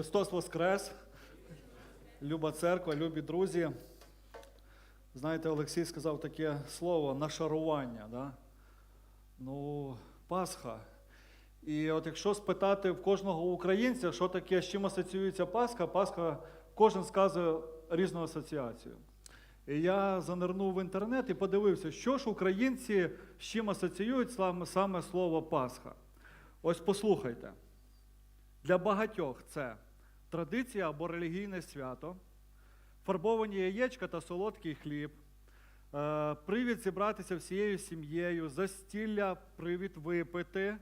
Христос Воскрес! Люба церква, любі друзі. Знаєте, Олексій сказав таке слово нашарування. Да? Ну, Пасха. І от якщо спитати в кожного українця, що таке, з чим асоціюється Пасха, Пасха кожен сказує різну асоціацію. І я занирнув в інтернет і подивився, що ж українці з чим асоціюють саме, саме слово Пасха. Ось послухайте. Для багатьох це традиція або релігійне свято, фарбовані яєчка та солодкий хліб, е, привід зібратися всією сім'єю, застілля, привід випити,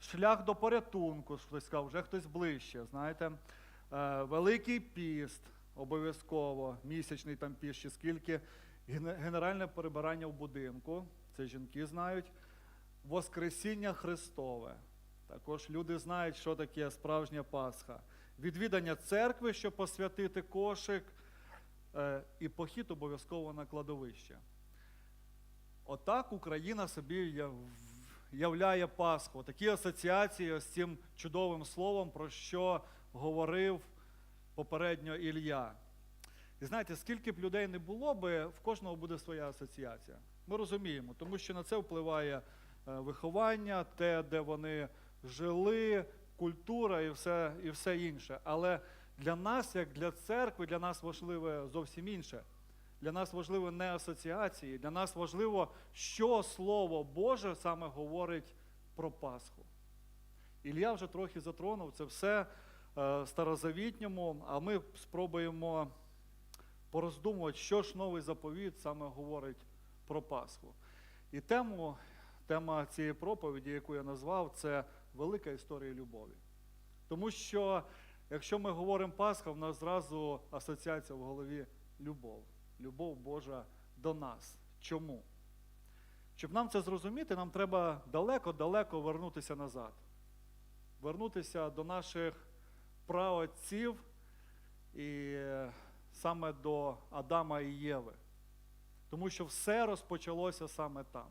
шлях до порятунку, хтось сказав, вже хтось ближче, знаєте, Е, Великий піст обов'язково, місячний там піст, чи скільки, генеральне перебирання в будинку, це жінки знають, Воскресіння Христове. Також люди знають, що таке справжня Пасха. Відвідання церкви, щоб посвятити кошик, е, і похід обов'язково на кладовище. Отак Україна собі являє Пасху. Такі асоціації з цим чудовим словом, про що говорив попередньо Ілля. І знаєте, скільки б людей не було би, в кожного буде своя асоціація. Ми розуміємо, тому що на це впливає е, виховання, те, де вони жили, культура і все, і все інше. Але для нас, як для церкви, для нас важливе зовсім інше. Для нас важливо не асоціації, для нас важливо, що Слово Боже саме говорить про Пасху. Ілля вже трохи затронув це все е, старозавітньому, а ми спробуємо пороздумувати, що ж новий заповіт саме говорить про Пасху. І тему, тема цієї проповіді, яку я назвав, це велика історія любові. Тому що, якщо ми говоримо Пасха, в нас зразу асоціація в голові любов. Любов Божа до нас. Чому? Щоб нам це зрозуміти, нам треба далеко-далеко вернутися назад. Вернутися до наших праотців і саме до Адама і Єви. Тому що все розпочалося саме там.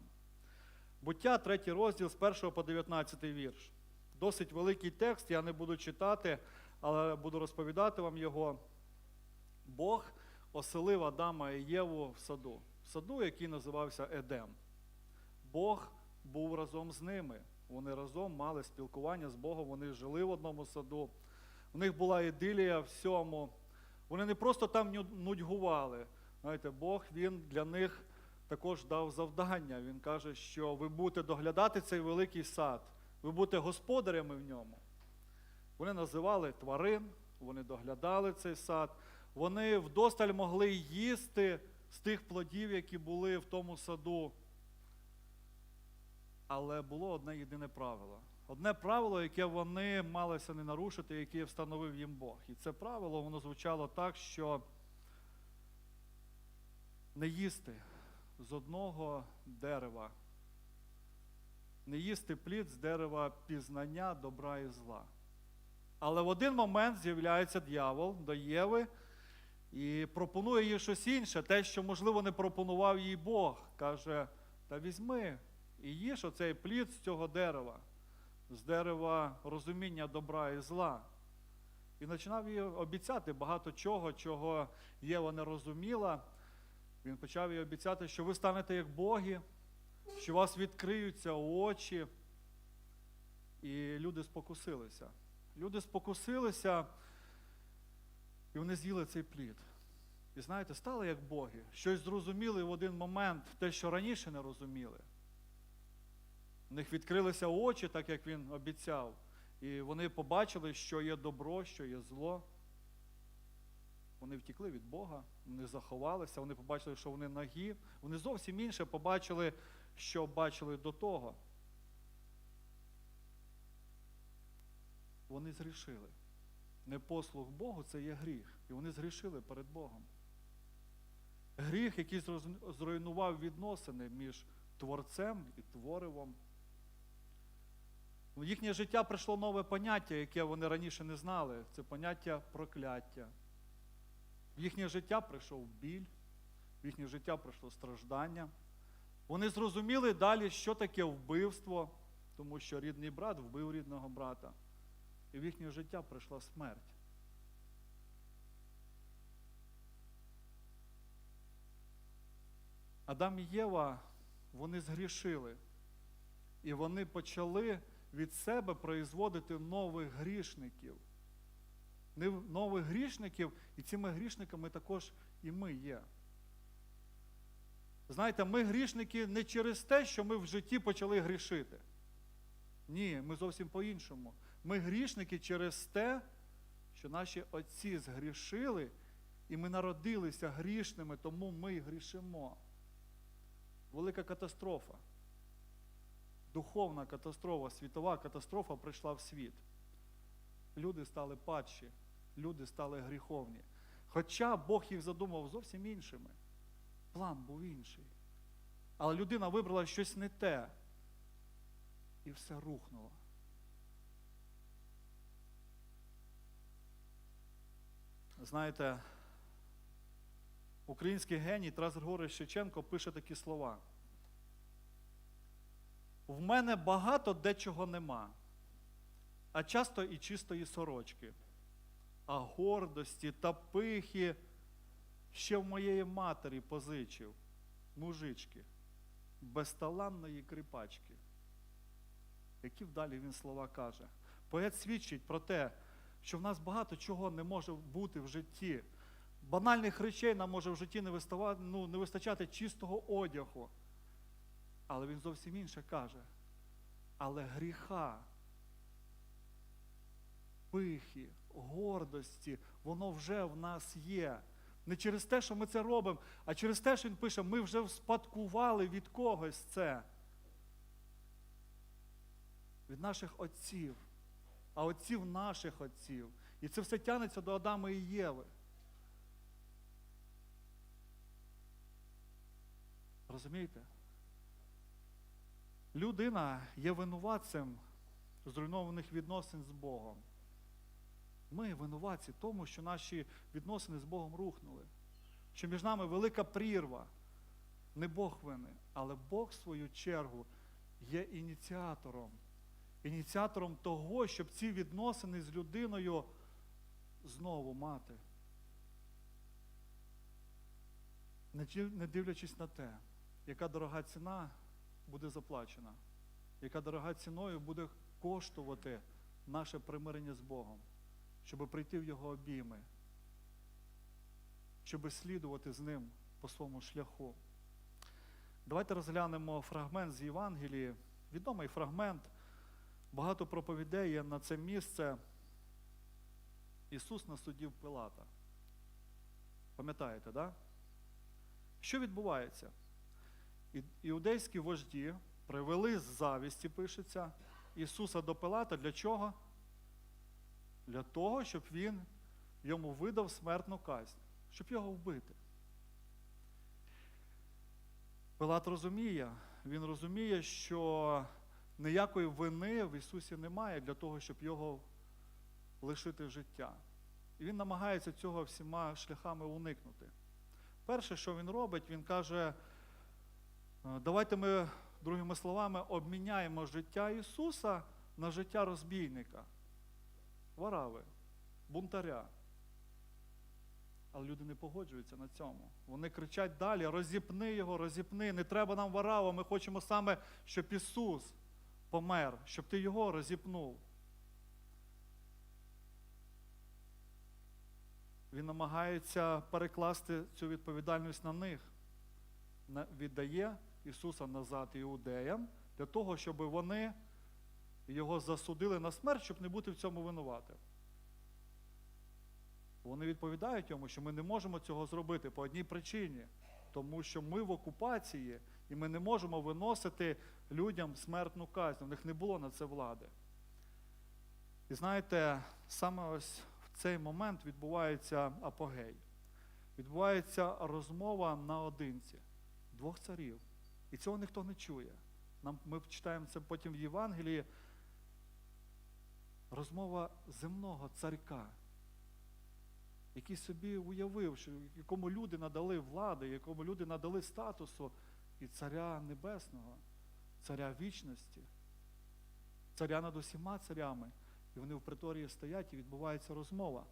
Буття, третій розділ з 1 по 19 вірш. Досить великий текст, я не буду читати, але буду розповідати вам його. Бог оселив Адама і Єву в саду, в саду, який називався Едем. Бог був разом з ними. Вони разом мали спілкування з Богом, вони жили в одному саду. У них була ідилія всьому. Вони не просто там нудьгували. Знаєте, Бог він для них також дав завдання. Він каже, що ви будете доглядати цей великий сад, ви будете господарями в ньому. Вони називали тварин, вони доглядали цей сад, вони вдосталь могли їсти з тих плодів, які були в тому саду. Але було одне єдине правило. Одне правило, яке вони малися не нарушити, яке встановив їм Бог. І це правило воно звучало так, що не їсти з одного дерева, не їсти плід з дерева пізнання добра і зла. Але в один момент з'являється дьявол до Єви і пропонує їй щось інше, те, що, можливо, не пропонував їй Бог. Каже: та візьми і їж оцей плід з цього дерева, з дерева розуміння добра і зла. І починав їй обіцяти багато чого, чого Єва не розуміла. Він почав їй обіцяти, що ви станете як боги, що у вас відкриються очі. І люди спокусилися. Люди спокусилися, і вони з'їли цей плід. І знаєте, стали як боги. Щось зрозуміли в один момент, те, що раніше не розуміли. У них відкрилися очі, так як він обіцяв. І вони побачили, що є добро, що є зло. Вони втікли від Бога, вони заховалися, вони побачили, що вони нагі. Вони зовсім інше побачили, що бачили до того. Вони згрішили. Непослух Богу це є гріх. І вони згрішили перед Богом. Гріх, який зруйнував відносини між творцем і творивом. В їхнє життя прийшло нове поняття, яке вони раніше не знали. Це поняття прокляття. В їхнє життя прийшов біль, в їхнє життя прийшло страждання. Вони зрозуміли далі, що таке вбивство, тому що рідний брат вбив рідного брата. І в їхнє життя прийшла смерть. Адам і Єва, вони згрішили. І вони почали від себе производити нових грішників. Нових грішників, і цими грішниками також і ми є. Знаєте, ми грішники не через те, що ми в житті почали грішити. Ні, ми зовсім по-іншому. Ми грішники через те, що наші отці згрішили, і ми народилися грішними, тому ми й грішимо. Велика катастрофа. Духовна катастрофа, світова катастрофа прийшла в світ. Люди стали падші, люди стали гріховні. Хоча Бог їх задумав зовсім іншими. План був інший. Але людина вибрала щось не те. І все рухнуло. Знаєте, український геній Тарас Григорович Шевченко пише такі слова. В мене багато дечого нема, а часто і чистої сорочки, а гордості та пихи ще в моєї матері позичив, мужички, безталанної кріпачки. Які вдалі він слова каже. Поет свідчить про те, що в нас багато чого не може бути в житті. Банальних речей нам може в житті не, вистава- ну, не вистачати чистого одягу. Але він зовсім інше каже. Але гріха, пихи, гордості, воно вже в нас є. Не через те, що ми це робимо, а через те, що він пише, ми вже вспадкували від когось це. Від наших отців, а отців наших отців. І це все тягнеться до Адама і Єви. Розумієте? Людина є винуватцем зруйнованих відносин з Богом. Ми винуватці тому, що наші відносини з Богом рухнули. Що між нами велика прірва. Не Бог винен, але Бог, в свою чергу, є ініціатором. Ініціатором того, щоб ці відносини з людиною знову мати. Не дивлячись на те, яка дорога ціна буде заплачена, яка дорога ціною буде коштувати наше примирення з Богом, щоб прийти в Його обійми, щоб слідувати з ним по своєму шляху. Давайте розглянемо фрагмент з Євангелії, відомий фрагмент. Багато проповідей є на це місце. Ісус на суді Пилата. Пам'ятаєте? Да? Що відбувається? Іудейські вожді привели з завісті, пишеться, Ісуса до Пилата для чого? Для того, щоб він йому видав смертну казнь, щоб його вбити. Пилат розуміє, він розуміє, що ніякої вини в Ісусі немає для того, щоб його лишити життя. І він намагається цього всіма шляхами уникнути. Перше, що він робить, він каже, «Е, давайте ми, другими словами, обміняємо життя Ісуса на життя розбійника, варави, бунтаря. Але люди не погоджуються на цьому. Вони кричать далі: розіпни його, розіпни, не треба нам варава, ми хочемо саме, щоб Ісус помер, щоб ти його розіпнув. Він намагається перекласти цю відповідальність на них. Віддає Ісуса назад іудеям для того, щоб вони його засудили на смерть, щоб не бути в цьому винуватим. Вони відповідають йому, що ми не можемо цього зробити по одній причині, тому що ми в окупації і ми не можемо виносити людям смертну казнь. У них не було на це влади. І знаєте, саме ось в цей момент відбувається апогей. Відбувається розмова наодинці двох царів. І цього ніхто не чує. Нам, ми читаємо це потім в Євангелії. Розмова земного царька, який собі уявив, що якому люди надали влади, якому люди надали статусу і царя небесного, царя вічності, царя над усіма царями. І вони в приторії стоять і відбувається розмова.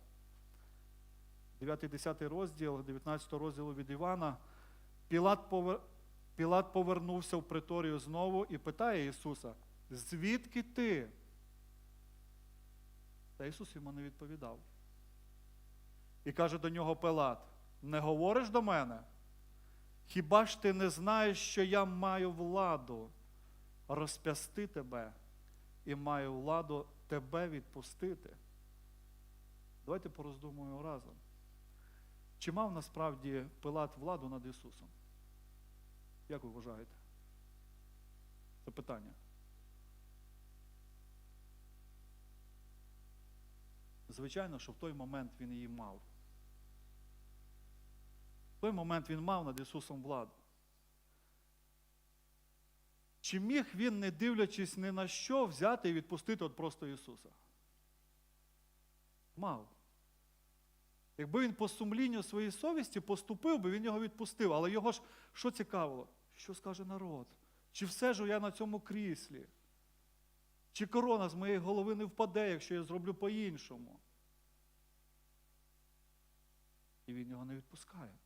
9-10 розділ, 19 розділу від Івана. Пілат повер... Пілат повернувся в приторію знову і питає Ісуса, звідки ти? Та Ісус йому не відповідав. І каже до нього Пилат: не говориш до мене? Хіба ж ти не знаєш, що я маю владу розп'ясти тебе і маю владу тебе відпустити? Давайте пороздумуємо разом. Чи мав насправді Пилат владу над Ісусом? Як ви вважаєте? Це питання. Звичайно, що в той момент він її мав. В той момент він мав над Ісусом владу. Чи міг він, не дивлячись ні на що, взяти і відпустити от просто Ісуса? Мав. Якби він по сумлінню своєї совісті поступив би, він його відпустив. Але його ж що цікавило? Що скаже народ? Чи все ж я на цьому кріслі? Чи корона з моєї голови не впаде, якщо я зроблю по-іншому? І він його не відпускає.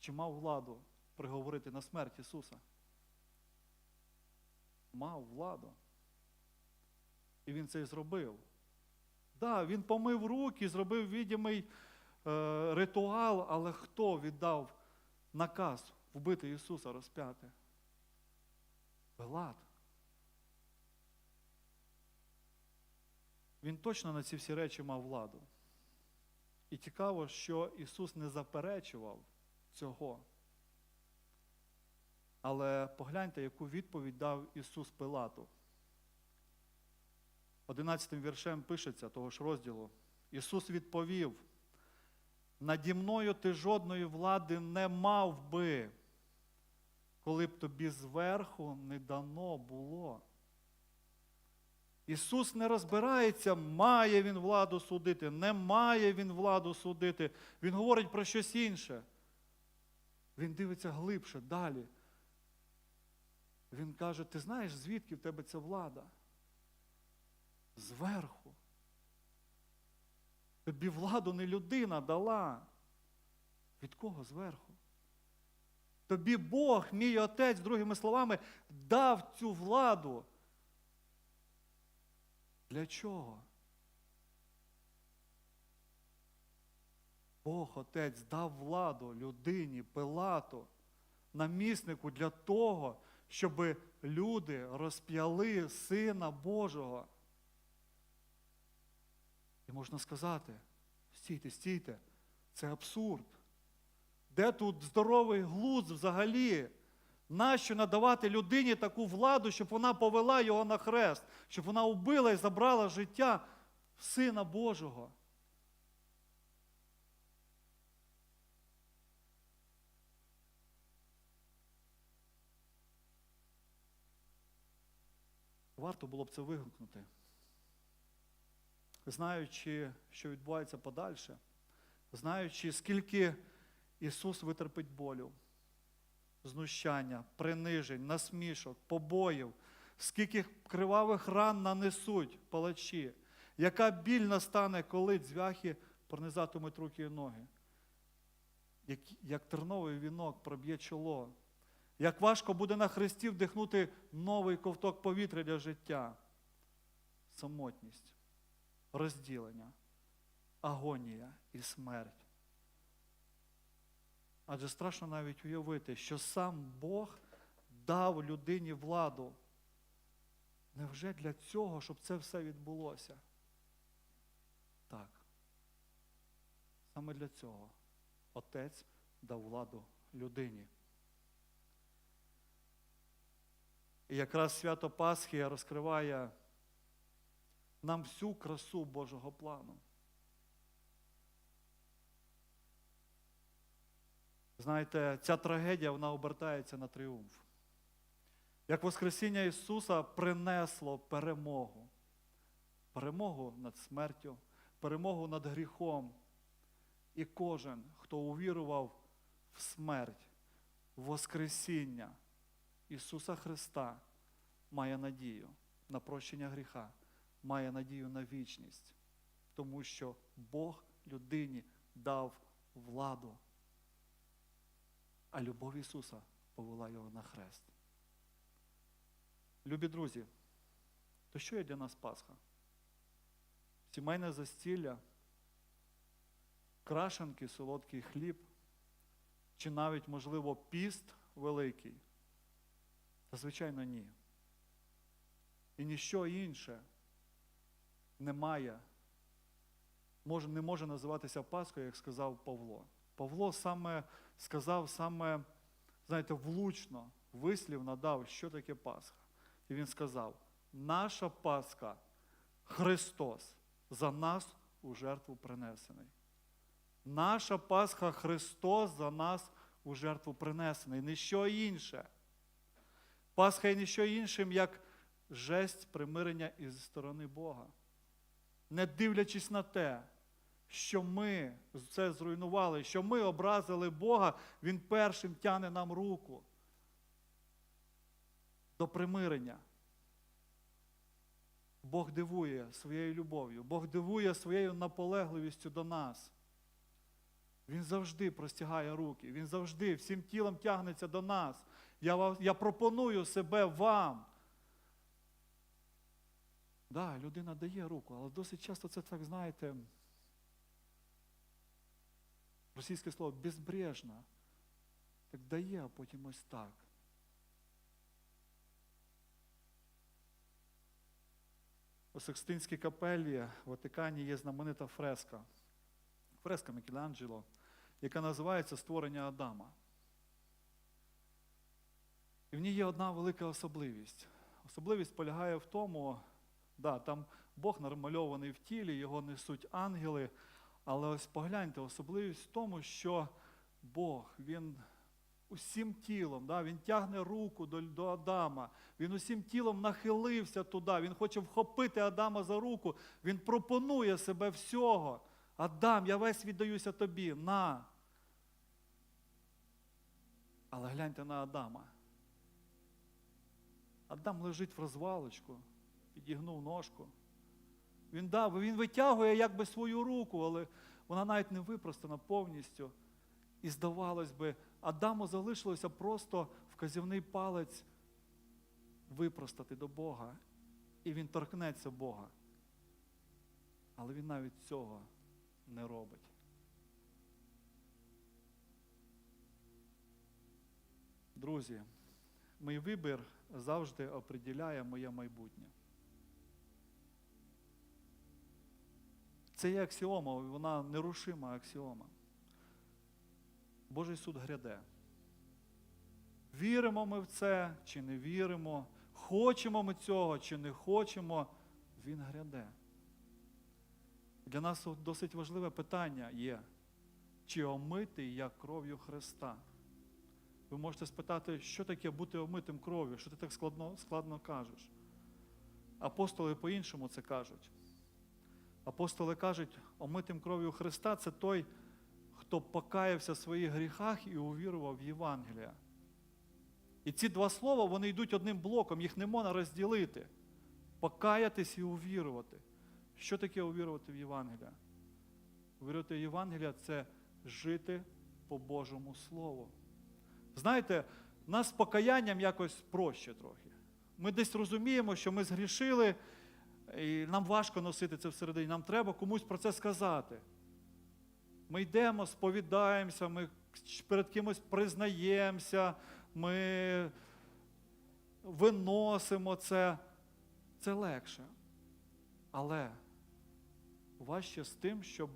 Чи мав владу приговорити на смерть Ісуса? Мав владу. І він це і зробив. Так, да, він помив руки, зробив відомий е, ритуал, але хто віддав наказ вбити Ісуса розп'яти? Пилат. Він точно на ці всі речі мав владу. І цікаво, що Ісус не заперечував цього. Але погляньте, яку відповідь дав Ісус Пилату. Одинадцятим віршем пишеться того ж розділу. Ісус відповів: наді мною ти жодної влади не мав би, коли б тобі зверху не дано було. Ісус не розбирається, має Він владу судити, не має Він владу судити. Він говорить про щось інше. Він дивиться глибше, далі. Він каже: ти знаєш, звідки в тебе ця влада? Зверху. Тобі владу не людина дала. Від кого зверху? Тобі Бог, мій отець, другими словами, дав цю владу. Для чого? Бог Отець дав владу людині, Пилату, наміснику для того, щоб люди розп'яли Сина Божого. І можна сказати, стійте, стійте, це абсурд. Де тут здоровий глузд взагалі? Нащо надавати людині таку владу, щоб вона повела його на хрест, щоб вона убила і забрала життя Сина Божого? Варто було б це вигукнути. Знаючи, що відбувається подальше, знаючи, скільки Ісус витерпить болю знущання, принижень, насмішок, побоїв, скільки кривавих ран нанесуть палачі, яка біль настане, коли дзвяхи пронизатимуть руки і ноги, як, як терновий вінок проб'є чоло, як важко буде на хресті вдихнути новий ковток повітря для життя, самотність, розділення, агонія і смерть. Адже страшно навіть уявити, що сам Бог дав людині владу. Невже для цього, щоб це все відбулося? Так. Саме для цього Отець дав владу людині. І якраз свято Пасхи розкриває нам всю красу Божого плану. Знаєте, ця трагедія вона обертається на тріумф. Як Воскресіння Ісуса принесло перемогу. Перемогу над смертю, перемогу над гріхом. І кожен, хто увірував в смерть, в Воскресіння Ісуса Христа, має надію на прощення гріха, має надію на вічність, тому що Бог людині дав владу. А любов Ісуса повела його на хрест. Любі друзі, то що є для нас Пасха? Сімейне застілля, крашенки, солодкий хліб, чи навіть, можливо, піст великий? Та, звичайно, ні. І ніщо інше немає, не може називатися Пасхою, як сказав Павло. Павло саме сказав, саме, знаєте, влучно вислів надав, що таке Пасха. І він сказав: наша Пасха Христос за нас у жертву принесений. Наша Пасха Христос за нас у жертву принесений. Ніщо інше. Пасха є ніщо іншим, як жесть примирення із сторони Бога. Не дивлячись на те, що ми це зруйнували, що ми образили Бога, Він першим тяне нам руку до примирення. Бог дивує своєю любов'ю, Бог дивує своєю наполегливістю до нас. Він завжди простягає руки, Він завжди всім тілом тягнеться до нас. Я, я пропоную себе вам. Да, людина дає руку, але досить часто це так, знаєте, російське слово безбрежно. Так дає, а потім ось так. У Секстинській капелі в Ватикані є знаменита фреска. Фреска Мікеланджело, яка називається Створення Адама. І в ній є одна велика особливість. Особливість полягає в тому, да, там Бог намальований в тілі, його несуть ангели. Але ось погляньте, особливість в тому, що Бог, Він усім тілом, да, Він тягне руку до, до Адама, Він усім тілом нахилився туди, Він хоче вхопити Адама за руку, Він пропонує себе всього. Адам, я весь віддаюся тобі, на. Але гляньте на Адама. Адам лежить в розвалочку, підігнув ножку. Він дав, він витягує якби свою руку, але вона навіть не випростана повністю. І здавалось би, Адаму залишилося просто вказівний палець випростати до Бога. І він торкнеться Бога. Але він навіть цього не робить. Друзі, мій вибір завжди определяє моє майбутнє. Це є аксіома, вона нерушима аксіома. Божий суд гряде. Віримо ми в це чи не віримо, хочемо ми цього чи не хочемо, він гряде. Для нас досить важливе питання є, чи омитий я кров'ю Христа. Ви можете спитати, що таке бути омитим кров'ю, що ти так складно, складно кажеш. Апостоли по-іншому це кажуть. Апостоли кажуть, омитим кров'ю Христа це той, хто покаявся в своїх гріхах і увірував в Євангелія. І ці два слова вони йдуть одним блоком, їх не можна розділити. Покаятись і увірувати. Що таке увірувати в Євангелія? Увірувати в Євангелія це жити по Божому Слову. Знаєте, нас з покаянням якось проще трохи. Ми десь розуміємо, що ми згрішили, і нам важко носити це всередині. Нам треба комусь про це сказати. Ми йдемо, сповідаємося, ми перед кимось признаємося, ми виносимо це. Це легше. Але важче з тим, щоб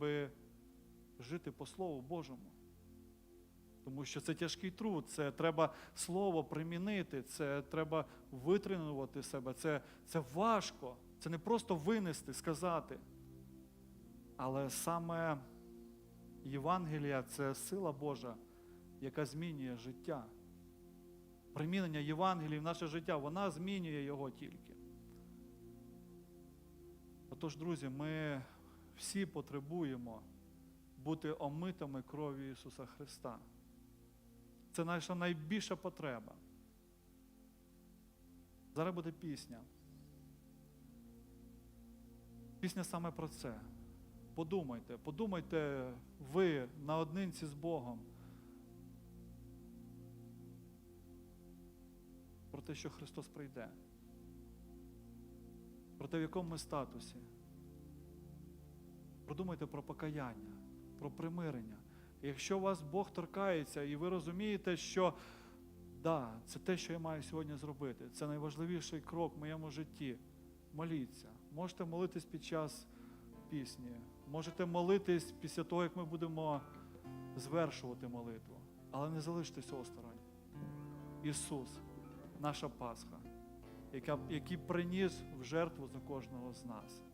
жити по Слову Божому. Тому що це тяжкий труд, це треба слово примінити, це треба витренувати себе, це, це важко, це не просто винести, сказати. Але саме Євангелія це сила Божа, яка змінює життя. Примінення Євангелії в наше життя, вона змінює його тільки. Отож, друзі, ми всі потребуємо бути омитими кров'ю Ісуса Христа. Це наша найбільша потреба. Зараз буде пісня. Пісня саме про це. Подумайте, подумайте ви наодинці з Богом. про те, що Христос прийде, про те, в якому ми статусі. Продумайте про покаяння, про примирення. І якщо вас Бог торкається, і ви розумієте, що да, це те, що я маю сьогодні зробити, це найважливіший крок в моєму житті. Моліться. Можете молитись під час пісні, можете молитись після того, як ми будемо звершувати молитву. Але не залиштесь осторонь. Ісус, наша Пасха, який приніс в жертву за кожного з нас.